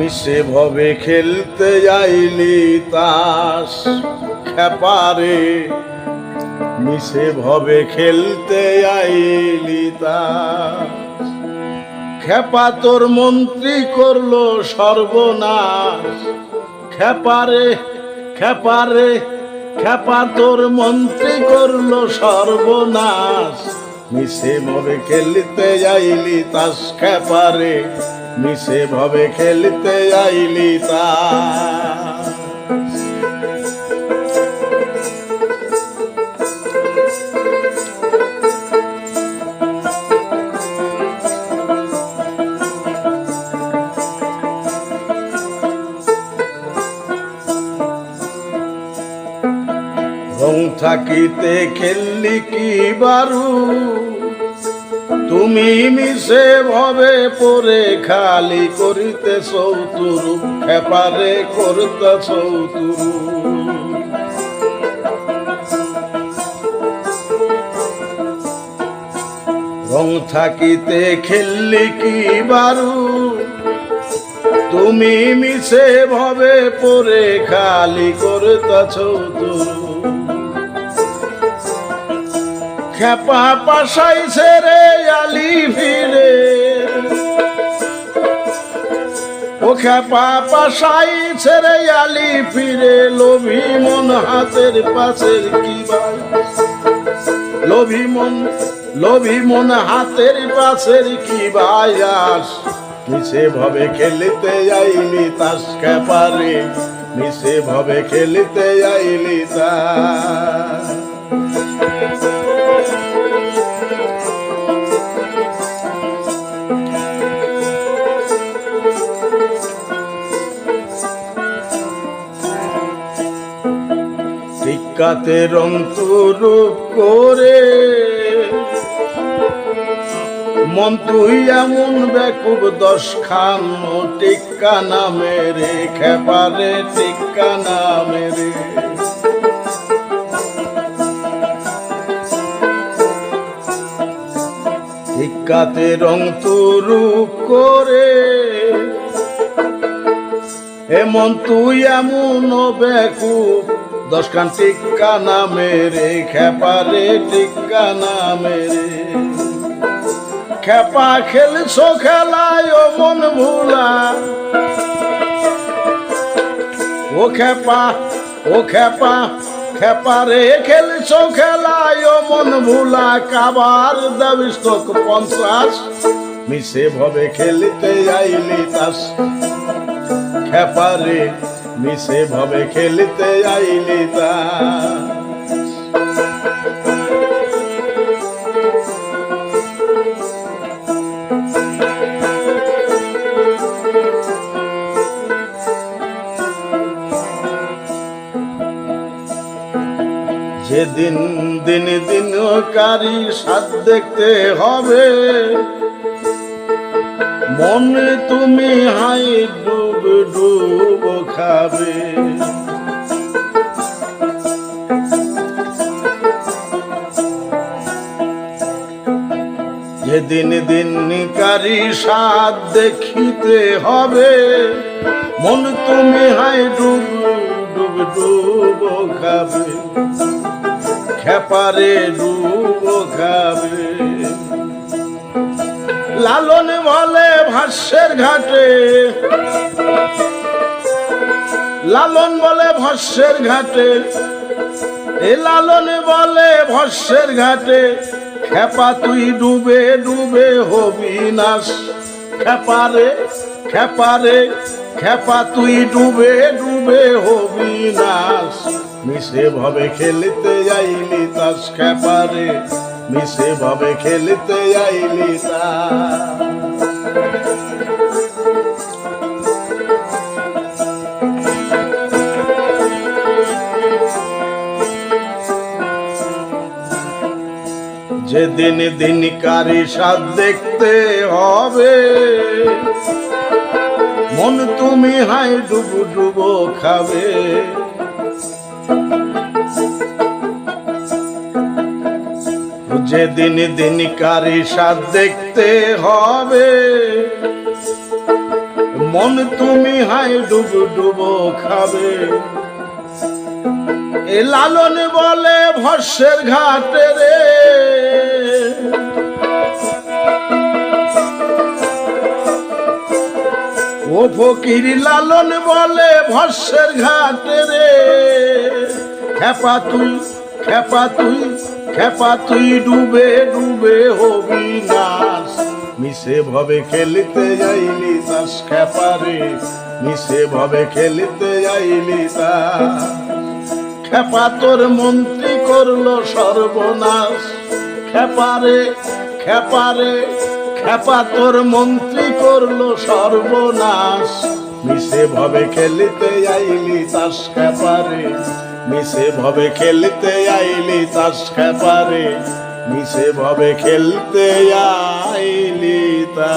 মিশে ভবে খেলতে যাইলি তাস খেপারে। মিশে ভবে খেলতে আইলি তাস। খেপা তোর মন্ত্রী করল সর্বনাশ। খেপারে খেপারে, খেপা তোর মন্ত্রী করল সর্বনাশ। মিশে ভবে খেলতে যাইলি তাস খেপারে। মিশে ভবে খেলতে আইলি তা। থাকিতে খেললি কি বারু? তুমি মিশে ভবে পরে খালি করিতে সৌতুরু খেপারে করতে সৌতুরু রং থাকিতে খেললি কি বারু? তুমি মিশে ভবে পরে খালি করতেছ তুরু খেপা পাশাই ছেড়ে আলি ফিরে। ও খেপা পাশাই ছেড়ে আলি ফিরে। লোভী মন হাতের পাশের কি বাই লোভী মন লোভী মন হাতের পাশের কি বায়াস মিশে ভবে খেলিতে যাইলি তাস খেপারে মিশে ভবে খেলিতে যাইলি তা টিক্কাতে রং রূপ করে। মন তুই এমন বেকুব দশ খান টিক্কা নামে রে খেপারে, টিক্কা নামে রে টিক্কাতে রং রূপ করে। এমন তুই এমন বেকুব দশ খান টিক্কা নামে রে খেপারে টিক্কা নামে রে। খেপা খেলছো খেলায়, ও মন ভুলা। ও খেপা ও খেপা খেপা রে, খেলছো খেলায়, ও মন ভুলা। কাবার দাবিস তোক পঞ্চাশ, মিশে ভবে খেলিতে আইলি তাস। খেপারে মিশে ভাবে খেলিতে আইলি তা। যেদিন দিন দিন কারি সাত দেখতে হবে মনে তুমি হাই ডুব ডুব খাবে। যেদিন দিন কারি সাত দেখিতে হবে, মন তুমি হাই ডুব ডুব ডুব খাবে। খেপারে ডুব খাবে ভাষ্যের ঘাটে। লালন বলে ভস্যের ঘাটে। এ লালন বলে ভস্যের ঘাটে। খেপা তুই ডুবে ডুবে হবি নাস খেপারে খেপারে খেপা তুই ডুবে ডুবে হবি নাস মিশে ভবে খেলিতে যাইলি তাস খেপারে মিশে ভবে খেলিতে যাইলি তা যেদিন দিন কারি সাত দেখতে হবে। মন তুমি হাই ডুবু ডুবো খাবে। যেদিন দিন কারি সাত দেখতে হবে। মন তুমি হাই ডুব ডুব খাবে। এ লালন বলে ভস্যের ঘাটে রে। ও ফকির লালন বলে ভস্যের ঘাটে রে। খেপা তুই খেপা তুই খেপা তুই ডুবে ডুবে হবি নাশ। মিশে ভবে খেলিতে যাইলি তাস খেপা রে। মিশে ভবে খেলিতে যাইলি তাস খেপা তোর মন্ত্রী করল সর্বনাশ। খেপারে খেপারে খেপা তোর মন্ত্রী করল সর্বনাশ। মিশে ভাবে খেলিতে আইলি তাস খেপারে। মিশে ভাবে খেলতে আইলি তাস খেপারে। মিশে ভাবে খেলতে আইলি তা